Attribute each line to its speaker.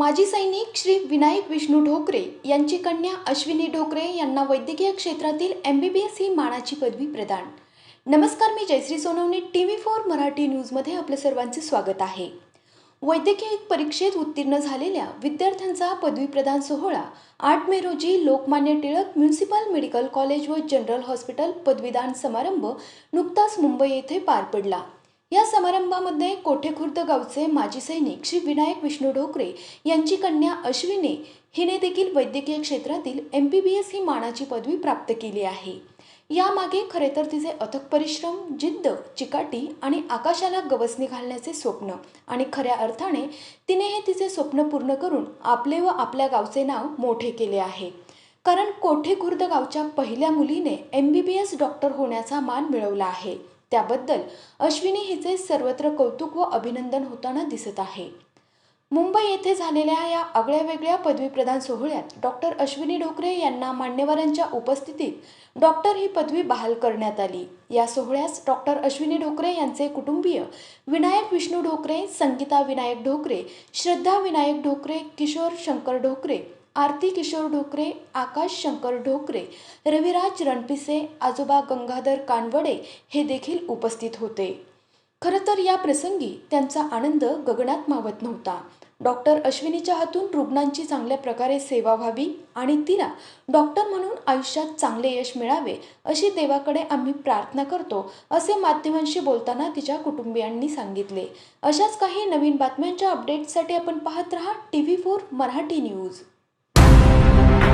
Speaker 1: माजी सैनिक श्री विनायक विष्णू ढोकरे यांची कन्या अश्विनी ढोकरे यांना वैद्यकीय क्षेत्रातील एम बी बी एस ही मानाची पदवी प्रदान. नमस्कार मी Jayashree Sonawane T V four Marathi न्यूजमध्ये आपलं सर्वांचे स्वागत आहे. वैद्यकीय परीक्षेत उत्तीर्ण झालेल्या विद्यार्थ्यांचा पदवी प्रदान सोहळा आठ मे रोजी Lokmanya Tilak municipal medical college व जनरल हॉस्पिटल पदवीदान समारंभ नुकताच मुंबई येथे पार पडला. या समारंभामध्ये कोठेखुर्द गावचे माजी सैनिक श्री विनायक विष्णू ढोकरे यांची कन्या अश्विने हिने देखील वैद्यकीय क्षेत्रातील एम बी बी एस ही मानाची पदवी प्राप्त केली आहे. यामागे खरे तर तिचे अथक परिश्रम जिद्द चिकाटी आणि आकाशाला गवसणी घालण्याचे स्वप्न आणि खऱ्या अर्थाने तिने हे तिचे स्वप्न पूर्ण करून आपले व आपल्या गावचे नाव मोठे केले आहे. कारण कोठे खुर्द गावच्या पहिल्या मुलीने M B B S doctor होण्याचा मान मिळवला आहे. त्याबद्दल अश्विनी हिचे सर्वत्र कौतुक व अभिनंदन होताना दिसत आहे. मुंबई येथे झालेल्या या आगळ्या वेगळ्या पदवीप्रदान सोहळ्यात डॉक्टर अश्विनी ढोकरे यांना मान्यवरांच्या उपस्थितीत डॉक्टर ही पदवी बहाल करण्यात आली. या सोहळ्यास डॉक्टर अश्विनी ढोकरे यांचे कुटुंबीय विनायक विष्णू ढोकरे संगीता विनायक ढोकरे श्रद्धा विनायक ढोकरे किशोर शंकर ढोकरे आरती किशोर ढोकरे आकाश शंकर ढोकरे रविराज रणपिसे आजोबा गंगाधर कानवडे हे देखील उपस्थित होते. खरं तर या प्रसंगी त्यांचा आनंद गगनात मावत नव्हता. डॉक्टर अश्विनीच्या हातून रुग्णांची चांगल्या प्रकारे सेवा व्हावी आणि तिला डॉक्टर म्हणून आयुष्यात चांगले यश मिळावे अशी देवाकडे आम्ही प्रार्थना करतो असे माध्यमांशी बोलताना तिच्या कुटुंबियांनी सांगितले. अशाच काही नवीन बातम्यांच्या अपडेट्ससाठी आपण पाहत रहा T V four Marathi news Thank you.